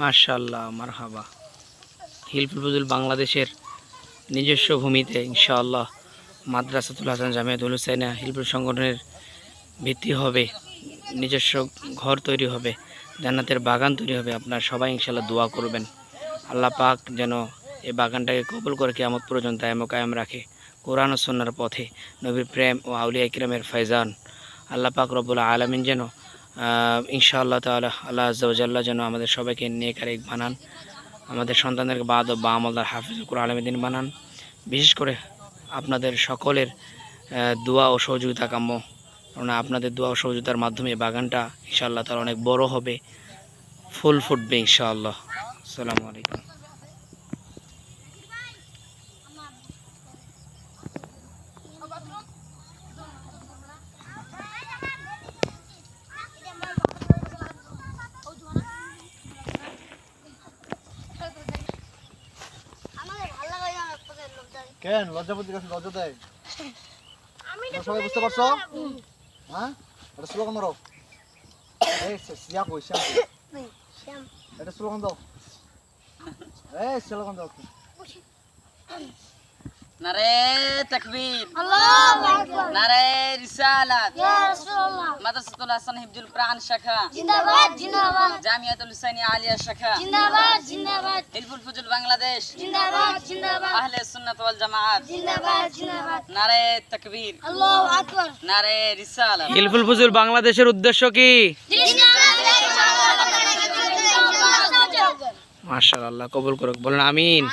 মাশাল্লাহ মারহাবা। হিলফুল ফজুল বাংলাদেশের নিজস্ব ভূমিতে ইনশাআল্লাহ মাদ্রাসাতুল হাসান জামিয়াতুল হুসাইনা হিলফুল সংগঠনের ভিত্তি হবে, নিজস্ব ঘর তৈরি হবে, জান্নাতের বাগান তৈরি হবে। আপনারা সবাই ইনশাল্লাহ দোয়া করবেন। আল্লাহ পাক যেন এই বাগানটাকে কবুল করে কেয়ামত পর্যন্ত এমন কায়েম রাখে। কোরআন ও সন্ন্যার পথে নবীর প্রেম ও আউলিয়া ইকরামের ফয়জান আল্লাহ পাক রব্বুল আলমিন যেন ইনশাআল্লাহ তাআলা আল্লাহ আজ্লাহ যেন আমাদের সবাইকে নেকারেক বানান, আমাদের সন্তানদেরকে বাদ বা আমলদার হাফিজ কোরআন আলমদিন বানান। বিশেষ করে আপনাদের সকলের দোয়া ও সহযোগিতা কাম্য। কেননা আপনাদের দোয়া ও সহযোগিতার মাধ্যমে বাগানটা ইনশাআল্লাহ তাআলা অনেক বড় হবে, ফুল ফুটবে ইনশাআল্লাহ। আসসালামু আলাইকুম। কেন? লজ্জাপতি কাছে লজ্জা দেয়? সবাই বুঝতে পারছ? হ্যাঁ? এটা স্লোগান মারো এই সিয়া কই শ্যাম এটা স্লোগান দাও। এই স্লোগান দাও। নারে তাকবীর। নারে রিসালাত। মাদ্রাসাতুল হাসান হিফজুল কোরআন শাখা। জিন্দাবাদ জিন্দাবাদ। জামিয়াতুল হুসাইনি আলিয়া শাখা। জিন্দাবাদ জিন্দাবাদ। হিলফুল ফুজুল বাংলাদেশ। জিন্দাবাদ জিন্দাবাদ। আহলে সুন্নাত ওয়াল জামাআত। জিন্দাবাদ জিন্দাবাদ। নারে তাকবীর। আল্লাহু আকবার। নারে রিসালাত। হিলফুল ফুজুল বাংলাদেশের উদ্দেশ্য কি? জিন্দাবাদ মাশাআল্লাহ কবুল করুক বলেন আমিন।